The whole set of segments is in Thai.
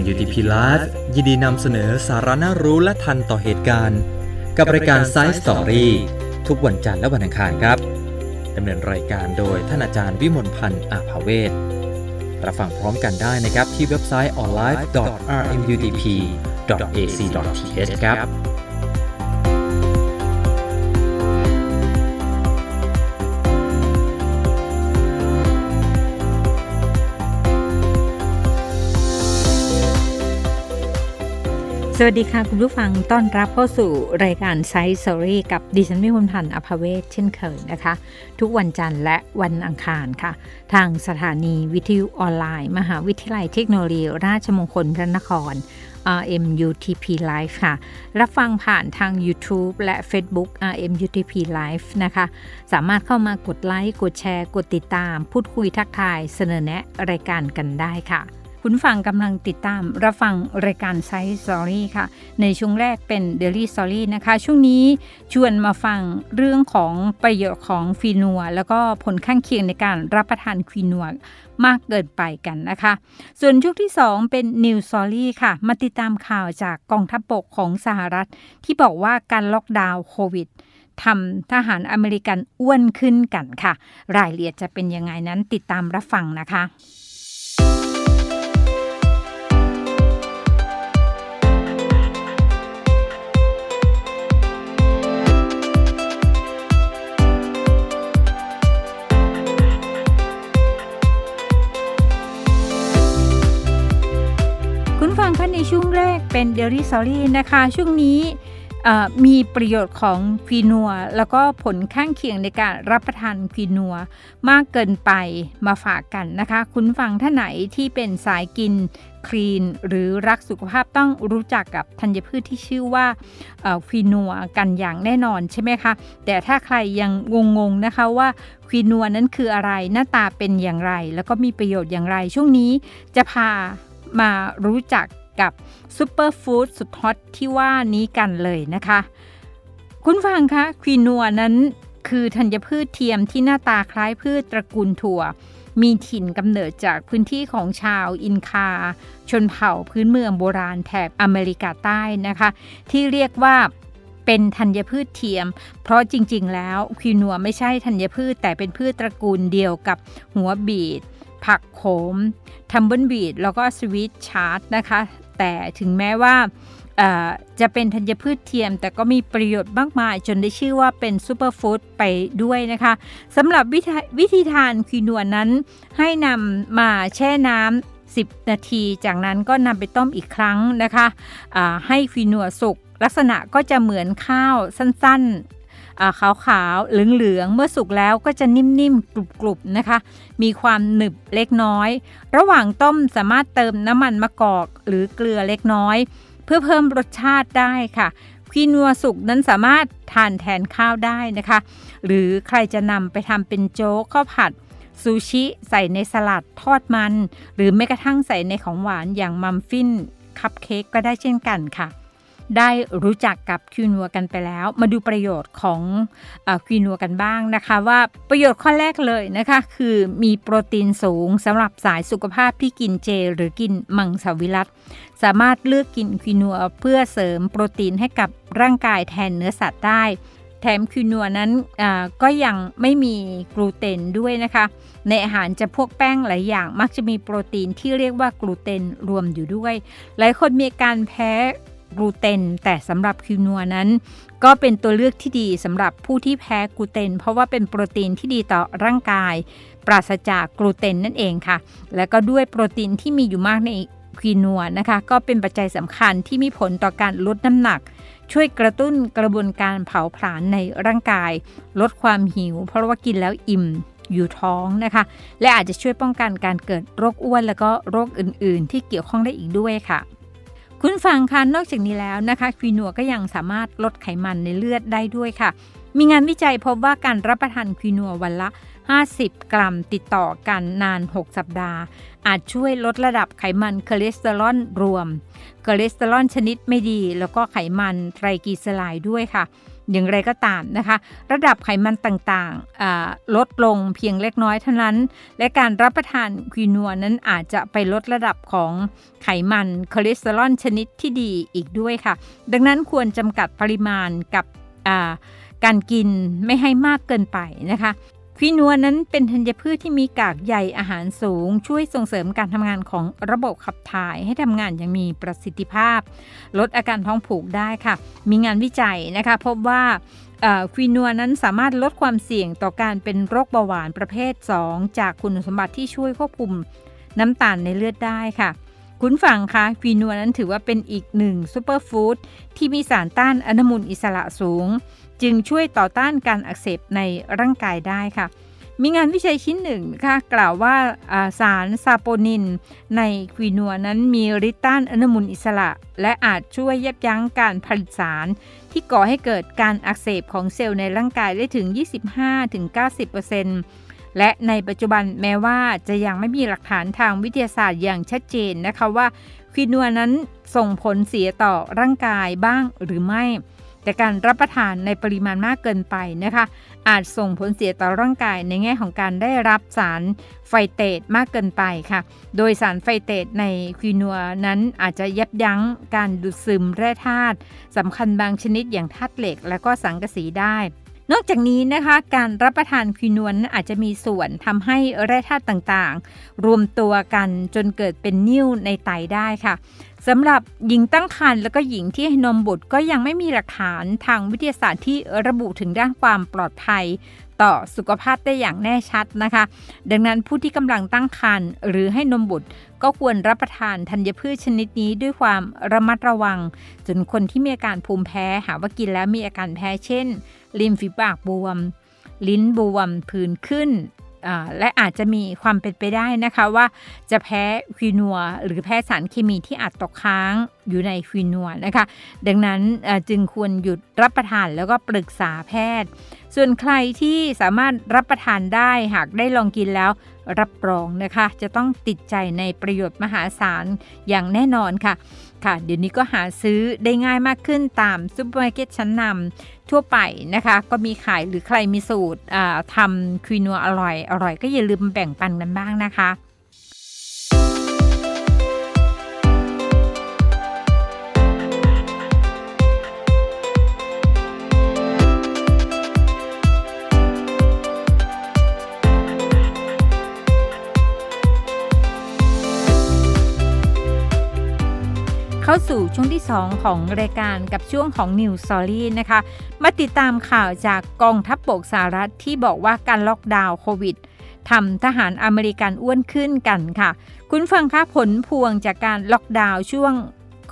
RMUTP Live ยินดีนำเสนอสาระน่ารู้และทันต่อเหตุการณ์ กับรายการ Science Story ทุกวันจันทร์และวันอังคารครับดำเนินรายการโดยท่านอาจารย์วิมลพันธ์อาภาเวศรับฟังพร้อมกันได้นะครับที่เว็บไซต์ online.rmutp.ac.th ครับ สวัสดีค่ะ คุณผู้ฟังต้อนรับเข้าสู่รายการไซส์ o อรี่กับดิฉันวิมลพันธ์อภเวศเช่นเคยนะคะ ทุกวันจันทร์และวันอังคารค่ะ ทางสถานีวิทยุออนไลน์ มหาวิทยาลัยเทคโนโลยี ราชมงคลพระนคร RMUTP Live ค่ะ รับฟังผ่านทาง YouTube และ Facebook RMUTP Live นะคะ สามารถเข้ามากดไลค์ กดแชร์ กดติดตาม พูดคุยทักทาย เสนอแนะรายการกันได้ค่ะ คุณฟังกำลังติดตามรับฟังรายการไซส์สอรี่ค่ะ ในช่วงแรกเป็น Daily Story นะคะ ช่วงนี้ชวนมาฟังเรื่องของประโยชน์ของฟีนัว แล้วก็ผลข้างเคียงในการรับประทานฟีนัวมากเกินไปกันนะคะ ส่วนช่วงที่ 2 เป็น New Story ค่ะ มาติดตามข่าวจากกองทัพบกของสหรัฐ ที่บอกว่าการล็อกดาวน์โควิดทำทหารอเมริกันอ้วนขึ้นกันค่ะ รายละเอียดจะเป็นยังไงนั้นติดตามรับฟังนะคะ ช่วงแรกเป็นเดลี่ซอรี่นะคะ ช่วงนี้มีประโยชน์ของฟีนัว แล้วก็ผลข้างเคียงในการรับประทานฟีนัว มากเกินไปมาฝากกันนะคะ คุณฟังท่านไหนที่เป็นสายกินคลีน หรือรักสุขภาพต้องรู้จักกับธัญพืชที่ชื่อว่าฟีนัวกันอย่างแน่นอนใช่ไหมคะ แต่ถ้าใครยังงงๆนะคะว่าฟีนัวนั้นคืออะไรหน้าตาเป็นอย่างไร แล้วก็มีประโยชน์อย่างไร ช่วงนี้จะพามารู้จัก กับซูเปอร์ฟู้ดสุดฮอตที่ว่านี้กันเลยนะคะ คุณฟังคะควีนัวนั้นคือธัญพืชเทียมที่หน้าตาคล้ายพืชตระกูลถั่ว มีถิ่นกำเนิดจากพื้นที่ของชาวอินคา ชนเผ่าพื้นเมืองโบราณแถบอเมริกาใต้นะคะ ที่เรียกว่าเป็นธัญพืชเทียม เพราะจริงๆ แล้วควีนัวไม่ใช่ธัญพืช แต่เป็นพืชตระกูลเดียวกับหัวบีดผักโขมทัมเบิลบีดแล้วก็สวีทชาร์ตนะคะ แต่ถึงแม้ว่าจะเป็นธัญพืชเทียม แต่ก็มีประโยชน์มากมาย จนได้ชื่อว่าเป็นซูเปอร์ฟู้ดไปด้วยนะคะสำหรับวิวิธีทานคีนัวนั้น ให้นำมาแช่น้ำ10 นาที จากนั้นก็นำไปต้มอีกครั้งนะคะะให้ฟีนัวสุก ลักษณะก็จะเหมือนข้าวสั้น ขาวๆเหลืองๆเมื่อสุกแล้วก็จะนิ่มๆกรุบๆนะคะ มีความหนึบเล็กน้อย ระหว่างต้มสามารถเติมน้ำมันมะกอกหรือเกลือเล็กน้อย เพื่อเพิ่มรสชาติได้ค่ะคีนัวสุกนั้นสามารถทานแทนข้าวได้นะคะ หรือใครจะนำไปทำเป็นโจ๊กข้าวผัดซูชิใส่ในสลัดทอดมัน หรือแม้กระทั่งใส่ในของหวานอย่างมัมฟินคัพเค้กก็ได้เช่นกันค่ะ ได้รู้จักกับคิวนัวกันไปแล้ว มาดูประโยชน์ของคิวนัวกันบ้างนะคะ ว่าประโยชน์ข้อแรกเลยนะคะ คือมีโปรตีนสูงสำหรับสายสุขภาพที่กินเจ หรือกินมังสวิรัตสามารถเลือกกินคิวนัวเพื่อเสริมโปรตีนให้กับร่างกายแทนเนื้อสัตว์ได้แถมคิวนัวนั้นก็ยังไม่มีกลูเตนด้วยนะคะ ในอาหารจะพวกแป้งหลายอย่างมักจะมีโปรตีนที่เรียกว่ากลูเตนรวมอยู่ด้วย หลายคนมีการแพ้ กลูเตน แต่สำหรับคิวนัวนั้น ก็เป็นตัวเลือกที่ดีสำหรับผู้ที่แพ้กลูเตน เพราะว่าเป็นโปรตีนที่ดีต่อร่างกาย ปราศจากกลูเตนนั่นเองค่ะ และก็ด้วยโปรตีนที่มีอยู่มากในคีนัวนะคะ ก็เป็นปัจจัยสำคัญที่มีผลต่อการลดน้ำหนัก ช่วยกระตุ้นกระบวนการเผาผลาญในร่างกาย ลดความหิว เพราะว่ากินแล้วอิ่มอยู่ท้องนะคะ และอาจจะช่วยป้องกันการเกิดโรคอ้วน แล้วก็โรคอื่น ๆ ที่เกี่ยวข้องได้อีกด้วยค่ะ คุณฟังคะนอกจากนี้แล้วนะคะควีนัวก็ยังสามารถลดไขมันในเลือดได้ด้วยค่ะ มีงานวิจัยพบว่าการรับประทานควีนัววันละ 50 กรัมติดต่อกันนาน 6 สัปดาห์ อาจช่วยลดระดับไขมันคอเลสเตอรอลรวมคอเลสเตอรอลชนิดไม่ดี แล้วก็ไขมันไตรกลีเซอไรด์ด้วยค่ะ อย่างไรก็ตามนะคะ ระดับไขมันต่างๆลดลงเพียงเล็กน้อยเท่านั้น และการรับประทานควีนัวนั้นอาจจะไปลดระดับของไขมันคอเลสเตอรอลชนิดที่ดีอีกด้วยค่ะ ดังนั้นควรจำกัดปริมาณกับการกินไม่ให้มากเกินไปนะคะ ควีนัวนั้นเป็นธัญพืชที่มีกากใยอาหารสูง ช่วยส่งเสริมการทำงานของระบบขับถ่ายให้ทำงานอย่างมีประสิทธิภาพ ลดอาการท้องผูกได้ค่ะ มีงานวิจัยนะคะพบว่าเอ่อควีนัวนั้นสามารถลดความเสี่ยงต่อการเป็นโรคเบาหวานประเภท 2 จากคุณสมบัติที่ช่วยควบคุมน้ำตาลในเลือดได้ค่ะคุณฟังคะควีนัวนั้นถือว่าเป็นอีกหนึ่งซูเปอร์ฟู้ดที่มีสารต้านอนุมูลอิสระสูง จึงช่วยต่อต้านการอักเสบในร่างกายได้ค่ะ มีงานวิจัยชิ้นหนึ่งค่ะกล่าวว่าอ่าสารซาโปนิน ในควีนัวนั้นมีฤทธิ์ต้านอนุมูลอิสระ และอาจช่วยยับยั้งการผลิตสาร ที่ก่อให้เกิดการอักเสบของเซลล์ในร่างกายได้ถึง 25-90%และในปัจจุบันแม้ว่าจะยังไม่มีหลักฐานทางวิทยาศาสตร์อย่างชัดเจนนะคะว่าควีนัวนั้นส่งผลเสียต่อร่างกายบ้างหรือไม่ แต่การรับประทานในปริมาณมากเกินไปนะคะ อาจส่งผลเสียต่อร่างกายในแง่ของการได้รับสารไฟเตตมากเกินไปค่ะ โดยสารไฟเตตในควีนัวนั้นอาจจะยับยั้งการดูดซึมแร่ธาตุสำคัญบางชนิดอย่างธาตุเหล็ก และก็สังกะสีได้ นอกจากนี้นะคะ การรับประทานควีนวนอาจจะมีส่วนทำให้แร่ธาตุต่างๆ รวมตัวกันจนเกิดเป็นนิ่วในไตได้ค่ะสำหรับหญิงตั้งครรภ์และก็หญิงที่ให้นมบุตรก็ยังไม่มีหลักฐานทางวิทยาศาสตร์ที่ระบุถึงด้านความปลอดภัย ต่อสุขภาพได้อย่างแน่ชัดนะคะ ดังนั้นผู้ที่กำลังตั้งครรภ์หรือให้นมบุตรก็ควรรับประทานธัญพืชชนิดนี้ด้วยความระมัดระวัง จนคนที่มีอาการภูมิแพ้หาว่ากินแล้วมีอาการแพ้เช่น ริมฝีปากบวม ลิ้นบวมผื่นขึ้นและอาจจะมีความเป็นไปได้นะคะว่าจะแพ้ควีนัวหรือแพ้สารเคมีที่อาจตกค้างอยู่ในควีนัวนะคะ ดังนั้นจึงควรหยุดรับประทานแล้วก็ปรึกษาแพทย์ ส่วนใครที่สามารถรับประทานได้หากได้ลองกินแล้วรับรองนะคะ จะต้องติดใจในประโยชน์มหาศาลอย่างแน่นอนค่ะ ค่ะ เดี๋ยวนี้ก็หาซื้อได้ง่ายมากขึ้นตามซูเปอร์มาร์เก็ตชั้นนำทั่วไปนะคะ ก็มีขายหรือใครมีสูตรทำควีนัวอร่อยอร่อยก็อย่าลืมแบ่งปันกันบ้างนะคะ เข้าสู่ช่วงที่ 2 ของรายการกับช่วงของ New Story นะคะ มาติดตามข่าวจากกองทัพบบกสหรัฐที่บอกว่าการล็อกดาวน์โควิดทำทหารอเมริกันอ้วนขึ้นกันค่ะ คุณฟังคะผลพวงจากการล็อกดาวน์ช่วง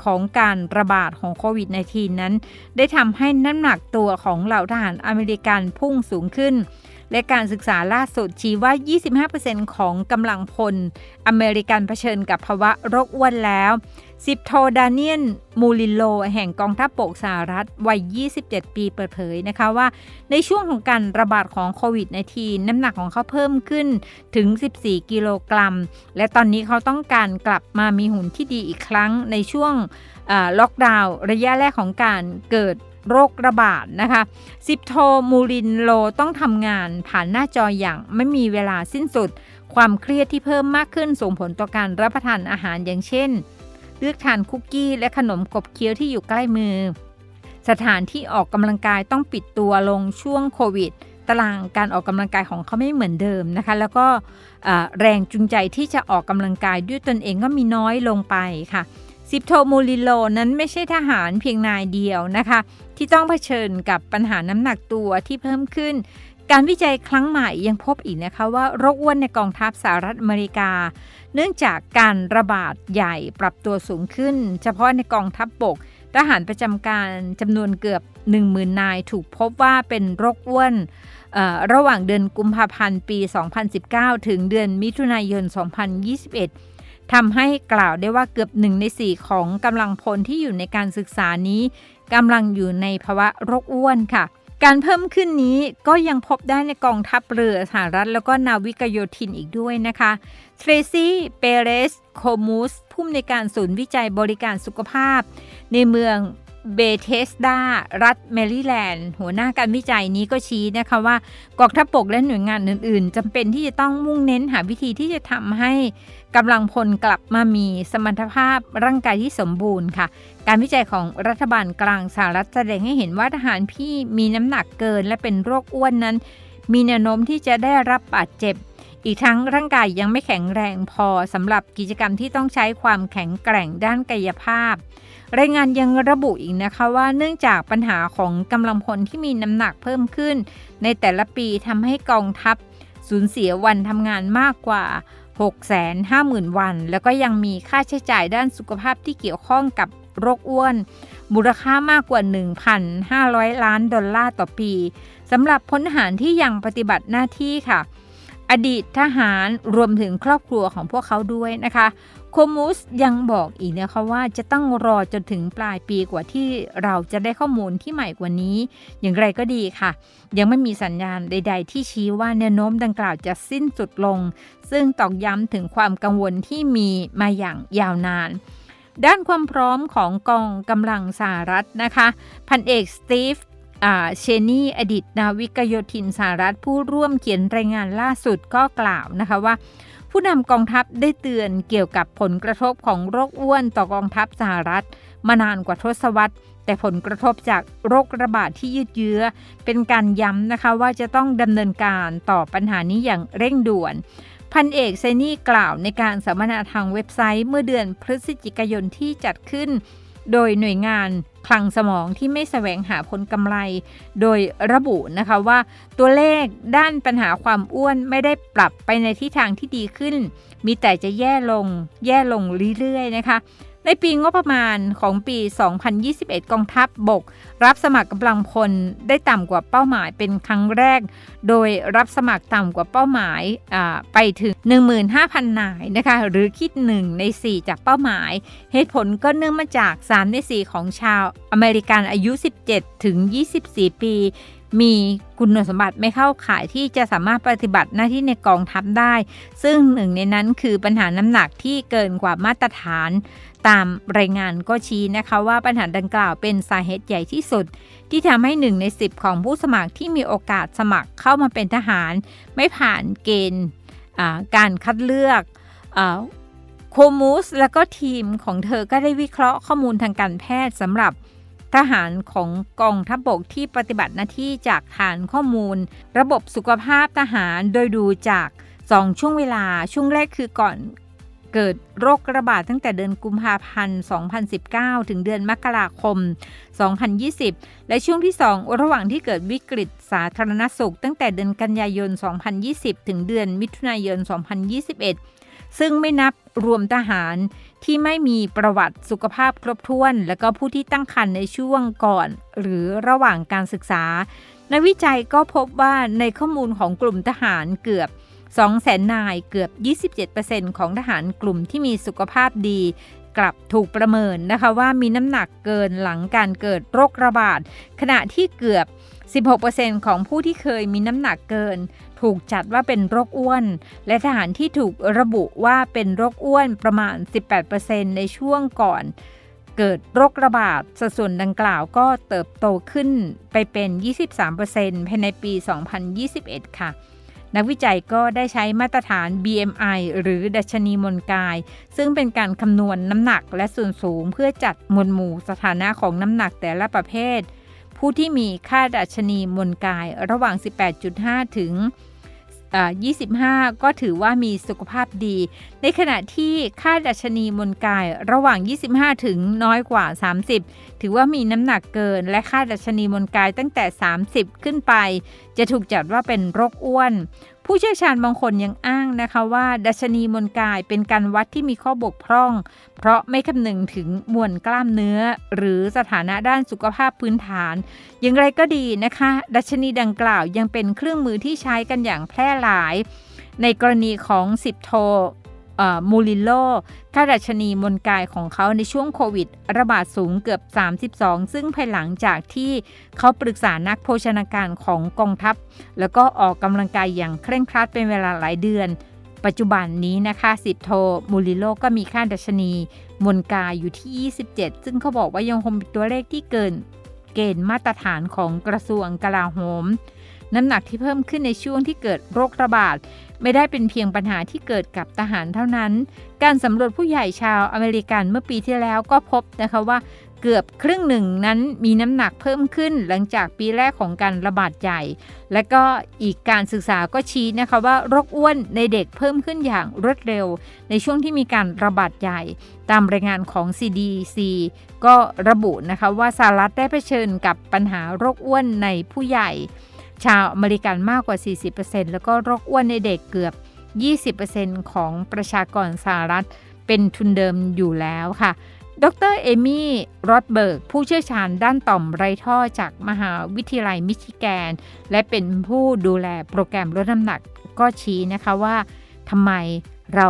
ของการระบาดของโควิด -19 นั้น ได้ทำให้น้ำหนักตัวของเหล่าทหารอเมริกันพุ่งสูงขึ้น และการศึกษาล่าสุดชี้ว่า 25%ของกำลังพล อเมริกันเผชิญกับภาวะโรคอ้วนแล้วสิบโทดาเนียน มูลิโล แห่งกองทัพบกสหรัฐ วัย 27 ปีเปิดเผยนะคะว่า ในช่วงของการระบาดของโควิด -19 น้ำหนักของเขาเพิ่มขึ้นถึง 14 กิโลกรัม และตอนนี้เขาต้องการกลับมามีหุ่นที่ดีอีกครั้งในช่วงล็อกดาวน์ระยะแรกของการเกิด โรคระบาดนะคะสิบโทมูรินโลต้องทำงานผ่านหน้าจออย่างไม่มีเวลาสิ้นสุด ความเครียดที่เพิ่มมากขึ้นส่งผลต่อการรับประทานอาหารอย่างเช่น เลือกทานคุกกี้และขนมกบเคี้ยวที่อยู่ใกล้มือ สถานที่ออกกำลังกายต้องปิดตัวลงช่วงโควิดตารางการออกกำลังกายของเขาไม่เหมือนเดิมนะคะ แล้วก็แรงจูงใจที่จะออกกำลังกายด้วยตนเองก็มีน้อยลงไปค่ะ สิบโทมูลิโลนั้นไม่ใช่ทหารเพียงนายเดียวนะคะ ที่ต้องเผชิญกับปัญหาน้ำหนักตัวที่เพิ่มขึ้น การวิจัยครั้งใหม่ยังพบอีกนะคะว่าโรคอ้วนในกองทัพสหรัฐอเมริกา เนื่องจากการระบาดใหญ่ปรับตัวสูงขึ้น เฉพาะในกองทัพบบกทหารประจำการจำนวนเกือบ 10,000 นายถูกพบว่าเป็นโรคอ้วนระหว่างเดือนกุมภาพันธ์ปี 2019 ถึงเดือนมิถุนายน 2021 ทำให้กล่าวได้ว่าเกือบหนึ่งในสี่ของกำลังพลที่อยู่ในการศึกษานี้กำลังอยู่ในภาวะโรคอ้วนค่ะ การเพิ่มขึ้นนี้ก็ยังพบได้ในกองทัพเรือสหรัฐแล้วก็นาวิกโยธินอีกด้วยนะคะเทรซี่เปเรสโคมูสผู้อำนวยการศูนย์วิจัยบริการสุขภาพ ในเมืองเบเทสดา รัฐแมริแลนด์ หัวหน้าการวิจัยนี้ก็ชี้นะคะว่ากองทัพบกและหน่วยงานอื่น ๆจำเป็นที่จะต้องมุ่งเน้นหาวิธีที่จะทำให้ กำลังพลกลับมามีสมรรถภาพร่างกายที่สมบูรณ์ค่ะ การวิจัยของรัฐบาลกลางสหรัฐแสดงให้เห็นว่าทหารที่มีน้ำหนักเกินและเป็นโรคอ้วนนั้น มีแนวโน้มที่จะได้รับบาดเจ็บ อีกทั้งร่างกายยังไม่แข็งแรงพอสำหรับกิจกรรมที่ต้องใช้ความแข็งแกร่งด้านกายภาพ รายงานยังระบุอีกนะคะว่าเนื่องจากปัญหาของกำลังพลที่มีน้ำหนักเพิ่มขึ้น ในแต่ละปีทำให้กองทัพสูญเสียวันทำงานมากกว่า 650,000 วัน แล้วก็ยังมีค่าใช้จ่ายด้านสุขภาพที่เกี่ยวข้องกับโรคอ้วน มูลค่ามากกว่า 1,500 ล้านดอลลาร์ต่อปีสำหรับพลทหารที่ยังปฏิบัติหน้าที่ค่ะ อดีตทหารรวมถึงครอบครัวของพวกเขาด้วยนะคะ มูสยังบอกอีกนะคะว่าจะต้องรอจนถึงปลายปีกว่าที่เราจะได้ข้อมูลที่ใหม่กว่านี้ อย่างไรก็ดีค่ะ ยังไม่มีสัญญาณใด ๆ ที่ชี้ว่าแนวโน้มดังกล่าวจะสิ้นสุดลง ซึ่งตอกย้ำถึงความกังวลที่มีมาอย่างยาวนานด้านความพร้อมของกองกำลังสหรัฐนะคะ พันเอกสตีฟเชนี่อดีตนาวิกโยธินสหรัฐผู้ร่วมเขียนรายงานล่าสุดก็กล่าวนะคะว่า ผู้นำกองทัพได้เตือนเกี่ยวกับผลกระทบของโรคอ้วนต่อกองทัพสหรัฐ มานานกว่าทศวรรษ แต่ผลกระทบจากโรคระบาดที่ยืดเยื้อ เป็นการย้ำนะคะว่าจะต้องดำเนินการต่อปัญหานี้อย่างเร่งด่วนพันเอกไซนี่กล่าวในการสัมมนาทางเว็บไซต์เมื่อเดือนพฤศจิกายนที่จัดขึ้น โดยหน่วยงานคลังสมองที่ไม่แสวงหาผลกำไร โดยระบุนะคะว่าตัวเลขด้านปัญหาความอ้วนไม่ได้ปรับไปในทิศทางที่ดีขึ้น มีแต่จะแย่ลง แย่ลงเรื่อยๆนะคะ ในปีงบประมาณของปี 2021 กองทัพบบก รับสมัครกำลังพลได้ต่ำกว่าเป้าหมายเป็นครั้งแรก โดยรับสมัครต่ำกว่าเป้าหมายไปถึง 15,000 นายนะคะหรือคิด 1 ใน 4 จากเป้าหมาย เหตุผลก็เนื่องมาจาก 3 ใน 4 ของชาวอเมริกันอายุ 17 ถึง 24 ปี มีคุณสมบัติไม่เข้าข่ายที่จะสามารถปฏิบัติหน้าที่ในกองทัพได้ ซึ่งหนึ่งในนั้นคือปัญหาน้ำหนักที่เกินกว่ามาตรฐาน ตามรายงานก็ชี้นะคะว่าปัญหาดังกล่าวเป็นสาเหตุใหญ่ที่สุด ที่ทำให้หนึ่งใน 10 ของผู้สมัครที่มีโอกาสสมัครเข้ามาเป็นทหาร ไม่ผ่านเกณฑ์การคัดเลือกโคมูสและก็ทีมของเธอก็ได้วิเคราะห์ข้อมูลทางการแพทย์สำหรับ ทหารของกองทัพบบกที่ปฏิบัติหน้าที่จากฐานข้อมูล ระบบสุขภาพทหารโดยดูจาก 2 ช่วงเวลาช่วงแรกคือก่อนเกิดโรคระบาดตั้งแต่เดือนกุมภาพันธ์ 2019 ถึงเดือนมกราคม 2020 และช่วงที่ 2 ระหว่างที่เกิดวิกฤตสาธารณสุข ตั้งแต่เดือนกันยายน 2020 ถึงเดือนมิถุนายน 2021 ซึ่งไม่นับ รวมทหารที่ไม่มีประวัติสุขภาพครบถ้วน และก็ผู้ที่ตั้งครรภ์ในช่วงก่อน หรือระหว่างการศึกษา ในวิจัยก็พบว่าในข้อมูลของกลุ่มทหารเกือบ2แสนนายเกือบ 27%ของทหารกลุ่มที่มีสุขภาพดี กลับถูกประเมินนะคะว่ามีน้ำหนักเกินหลังการเกิดโรคระบาด ขณะที่เกือบ 16%ของผู้ที่เคยมีน้ำหนักเกิน ถูกจัดว่าเป็นโรคอ้วน และทหารที่ถูกระบุว่าเป็นโรคอ้วนประมาณ 18%ในช่วงก่อนเกิดโรคระบาดสัดส่วนดังกล่าวก็เติบโตขึ้นไปเป็น 23%ภายในปี 2021 ค่ะ นักวิจัยก็ได้ใช้มาตรฐาน BMI หรือดัชนีมวลกาย ซึ่งเป็นการคำนวณน้ำหนักและส่วนสูงเพื่อจัดมวลหมู่สถานะของน้ำหนักแต่ละประเภท ผู้ที่มีค่าดัชนีมวลกายระหว่าง 18.5 ถึง 25 ก็ถือว่ามีสุขภาพดี ในขณะที่ค่าดัชนีมวลกายระหว่าง 25 ถึงน้อยกว่า 30 ถือว่ามีน้ำหนักเกิน และค่าดัชนีมวลกายตั้งแต่ 30 ขึ้นไป จะถูกจัดว่าเป็นโรคอ้วน ผู้เชี่ยวชาญบางคนยังอ้างนะคะว่า ดัชนีมวลกายเป็นการวัดที่มีข้อบกพร่อง เพราะไม่คำนึงถึงมวลกล้ามเนื้อ หรือสถานะด้านสุขภาพพื้นฐาน อย่างไรก็ดีนะคะ ดัชนีดังกล่าวยังเป็นเครื่องมือที่ใช้กันอย่างแพร่หลาย ในกรณีของสิบโท มูลิโลค่าดัชนีมวลกายของเขาในช่วงโควิด ระบาดสูงเกือบ 32 ซึ่งภายหลังจากที่เขาปรึกษานักโภชนาการของกองทัพ แล้วก็ออกกำลังกายอย่างเคร่งครัดเป็นเวลาหลายเดือน ปัจจุบันนี้นะคะสิบโทมูลิโลก็มีค่าดัชนีมวลกายอยู่ที่ 27 ซึ่งเขาบอกว่ายังคงเป็นตัวเลขที่เกินเกณฑ์มาตรฐานของกระทรวงกลาโหม น้ำหนักที่เพิ่มขึ้นในช่วงที่เกิดโรคระบาด ไม่ได้เป็นเพียงปัญหาที่เกิดกับทหารเท่านั้น การสำรวจผู้ใหญ่ชาวอเมริกันเมื่อปีที่แล้วก็พบนะคะว่าเกือบครึ่งหนึ่งนั้นมีน้ำหนักเพิ่มขึ้นหลังจากปีแรกของการระบาดใหญ่ และก็อีกการศึกษาก็ชี้นะคะว่าโรคอ้วนในเด็กเพิ่มขึ้นอย่างรวดเร็ว ในช่วงที่มีการระบาดใหญ่ ตามรายงานของ CDC ก็ระบุนะคะว่าสหรัฐได้เผชิญกับปัญหาโรคอ้วนในผู้ใหญ่ ชาวอเมริกันมากกว่า 40%แล้วก็โรคอ้วนในเด็กเกือบ 20%ของประชากรสหรัฐเป็นทุนเดิมอยู่แล้วค่ะ ดรเอมี่โรดเบิร์ก ผู้เชี่ยวชาญด้านต่อมไรท่อจากมหาวิทยาลัยมิชิแกน และเป็นผู้ดูแลโปรแกรมลดน้ำหนักก็ชี้นะคะว่าทำไมเรา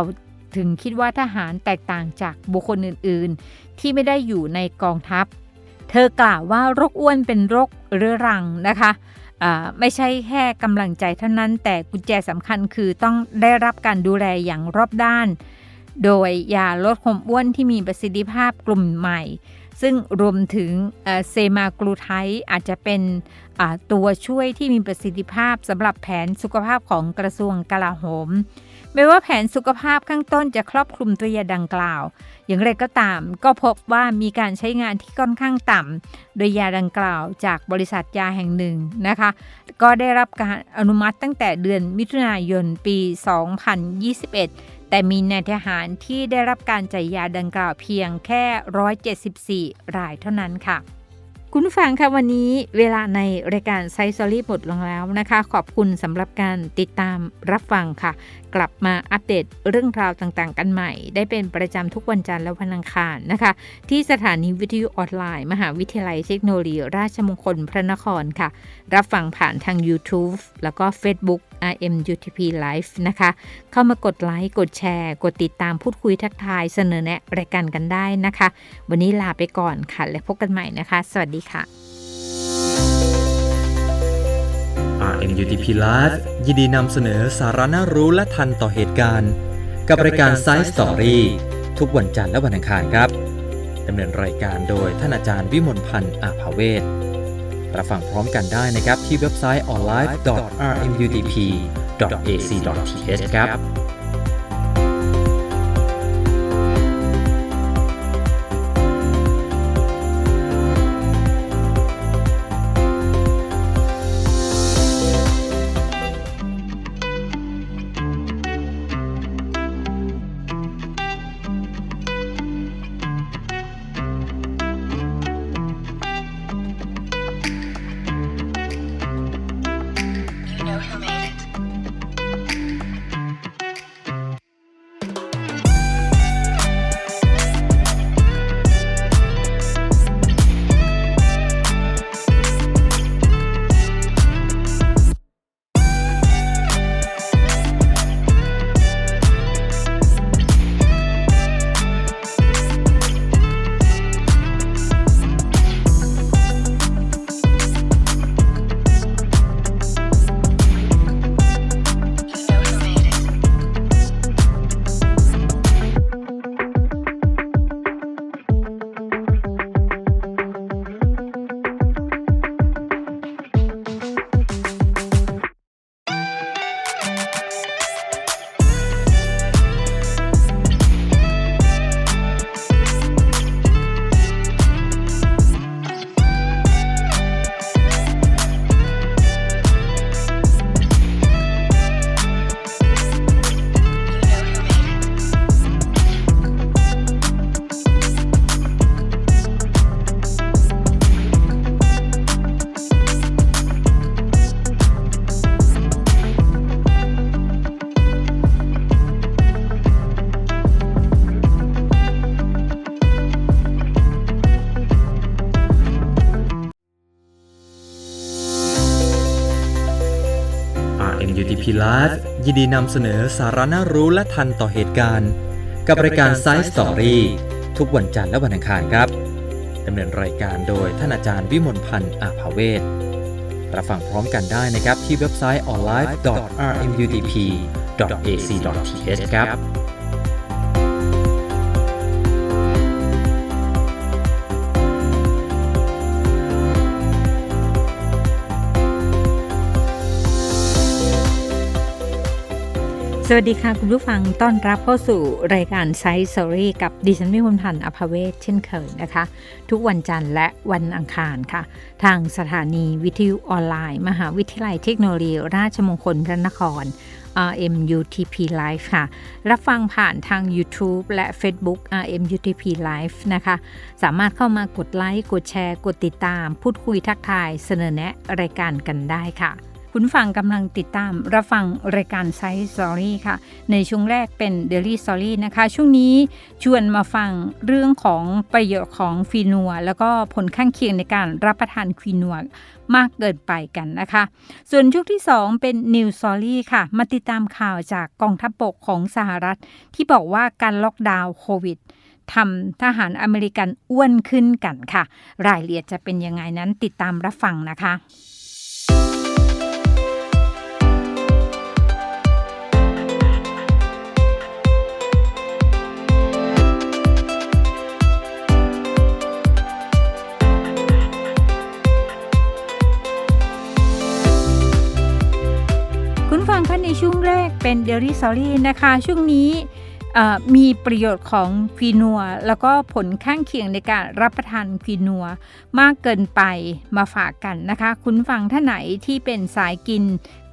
ถึงคิดว่าทหารแตกต่างจากบุคคลอื่น ๆ ที่ไม่ได้อยู่ในกองทัพ เธอกล่าวว่าโรคอ้วนเป็นโรคเรื้อรังนะคะไม่ใช่แค่กำลังใจเท่านั้น แต่กุญแจสำคัญคือต้องได้รับการดูแลอย่างรอบด้าน โดยยาลดความอ้วนที่มีประสิทธิภาพกลุ่มใหม่ ซึ่งรวมถึงเซมากลูไทอาจจะเป็นตัวช่วยที่มีประสิทธิภาพสำหรับแผนสุขภาพของกระทรวงกลาโหม ไม่ว่าแผนสุขภาพข้างต้นจะครอบคลุมตัวยาดังกล่าว อย่างไรก็ตามก็พบว่ามีการใช้งานที่ค่อนข้างต่ำโดยยาดังกล่าวจากบริษัทยาแห่งหนึ่งนะคะ ก็ได้รับการอนุมัติตั้งแต่เดือนมิถุนายนปี 2021 แต่มีนายทหารที่ได้รับการจ่ายยาดังกล่าวเพียงแค่ 174 รายเท่านั้นค่ะ คุณฟังคะวันนี้เวลาในรายการไซส์ซอรี่หมดลงแล้วนะคะ ขอบคุณสำหรับการติดตามรับฟังค่ะ กลับมาอัปเดตเรื่องราวต่างๆ กันใหม่ ได้เป็นประจำทุกวันจันทร์และวันอังคารนะคะ ที่สถานีวิทยุออนไลน์ มหาวิทยาลัยเทคโนโลยีราชมงคลพระนครค่ะ รับฟังผ่านทาง YouTube แล้วก็ Facebook RMUTP Live นะคะ เข้ามากดไลค์กดแชร์ กดติดตามพูดคุยทักทายเสนอแนะรายการกันได้นะคะ วันนี้ลาไปก่อนค่ะ และพบกันใหม่นะคะ สวัสดีค่ะ RMUTP Live ยินดีนำเสนอสาระน่ารู้และทันต่อเหตุการณ์ กับรายการ Science Story ทุกวันจันทร์และวันอังคารครับดำเนินรายการโดยท่านอาจารย์วิมลพันธ์อาภาเวศ รับฟังพร้อมกันได้นะครับที่เว็บไซต์ onlive.rmudp.ac.th ครับ Life ยินดีนำเสนอสาระน่ารู้และทันต่อเหตุการณ์ กับรายการ Side Story ทุกวันจันทร์และวันอังคารครับดำเนินรายการโดยท่านอาจารย์วิมลพันธ์อาภาเวศรับฟังพร้อมกันได้นะครับที่เว็บไซต์ onlife.rmutp.ac.th ครับ สวัสดีค่ะ คุณผู้ฟังต้อนรับเข้าสู่รายการไซส์ o อรี่กับดิฉันวิมพันธ์อภเวศเช่นเคยนะคะ ทุกวันจันทร์และวันอังคารค่ะ ทางสถานีวิทยุออนไลน์ มหาวิทยาลัยเทคโนโลยี ราชมงคลพระนคร RMUTP Live ค่ะ รับฟังผ่านทาง YouTube และ Facebook RMUTP Live นะคะ สามารถเข้ามากดไลค์ กดแชร์ กดติดตาม พูดคุยทักทาย เสนอแนะรายการกันได้ค่ะ คุณฟังกำลังติดตามรับฟังรายการไซส์ s อรี่ค่ะ ในช่วงแรกเป็น Daily Story นะคะ ช่วงนี้ชวนมาฟังเรื่องของประโยชน์ของฟีนัว แล้วก็ผลข้างเคียงในการรับประทานฟีนัวมากเกินไปกันนะคะ ส่วนช่วงที่ 2 เป็น New Story ค่ะ มาติดตามข่าวจากกองทัพบกของสหรัฐ ที่บอกว่าการล็อกดาวน์โควิดทำทหารอเมริกันอ้วนขึ้นกันค่ะ รายละเอียดจะเป็นยังไงนั้นติดตามรับฟังนะคะ เป็น Daily Story นะคะ ช่วงนี้มีประโยชน์ของควีนัว แล้วก็ผลข้างเคียงในการรับประทานควีนัว มากเกินไปมาฝากกันนะคะ คุณฟังท่านไหนที่เป็นสายกิน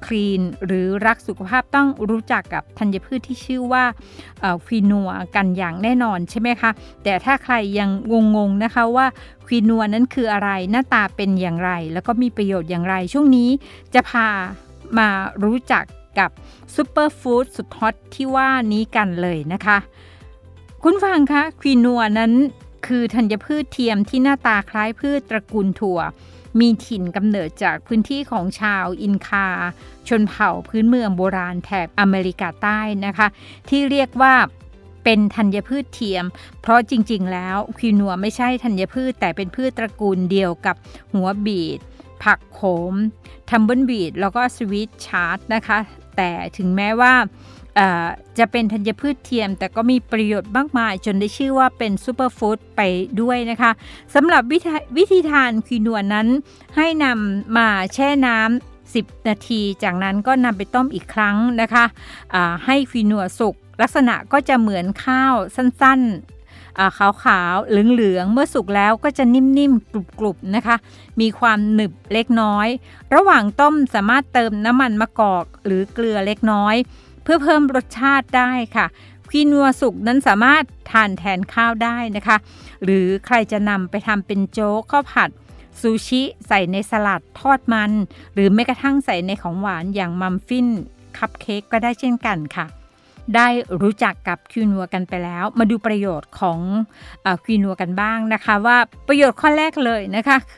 คลีน หรือรักสุขภาพต้องรู้จักกับธัญพืชที่ชื่อว่าควีนัวกันอย่างแน่นอนใช่ไหมคะ แต่ถ้าใครยังงงๆนะคะว่าควีนัวนั้นคืออะไรหน้าตาเป็นอย่างไร แล้วก็มีประโยชน์อย่างไร ช่วงนี้จะพามารู้จัก กับซูเปอร์ฟู้ดสุดฮอตที่ว่านี้กันเลยนะคะ คุณฟังคะควีนัวนั้นคือธัญพืชเทียมที่หน้าตาคล้ายพืชตระกูลถั่ว มีถิ่นกำเนิดจากพื้นที่ของชาวอินคา ชนเผ่าพื้นเมืองโบราณแถบอเมริกาใต้นะคะ ที่เรียกว่าเป็นธัญพืชเทียม เพราะจริงๆ แล้วควีนัวไม่ใช่ธัญพืช แต่เป็นพืชตระกูลเดียวกับหัวบีดผักโขมทัมเบิลบีดแล้วก็สวีทชาร์ตนะคะ แต่ถึงแม้ว่าจะเป็นธัญพืชเทียม แต่ก็มีประโยชน์มากมาย จนได้ชื่อว่าเป็นซูเปอร์ฟู้ดไปด้วยนะคะสำหรับวิธีวิธีทานควีนัวนั้น ให้นำมาแช่น้ำ10 นาที จากนั้นก็นำไปต้มอีกครั้งนะคะอ่าให้ควีนัวสุกลักษณะก็จะเหมือนข้าวสั้นๆ ขาวๆเหลืองๆเมื่อสุกแล้วก็จะนิ่มๆกรุบๆนะคะ มีความหนึบเล็กน้อย ระหว่างต้มสามารถเติมน้ำมันมะกอกหรือเกลือเล็กน้อย เพื่อเพิ่มรสชาติได้ค่ะควีนัวสุกนั้นสามารถทานแทนข้าวได้นะคะ หรือใครจะนำไปทำเป็นโจ๊กข้าวผัดซูชิใส่ในสลัดทอดมัน หรือแม้กระทั่งใส่ในของหวานอย่างมัมฟินคัพเค้กก็ได้เช่นกันค่ะ ได้รู้จักกับควีนัวกันไปแล้ว มาดูประโยชน์ของเออควีนัวกันบ้างนะคะ ว่าประโยชน์ข้อแรกเลยนะคะคือ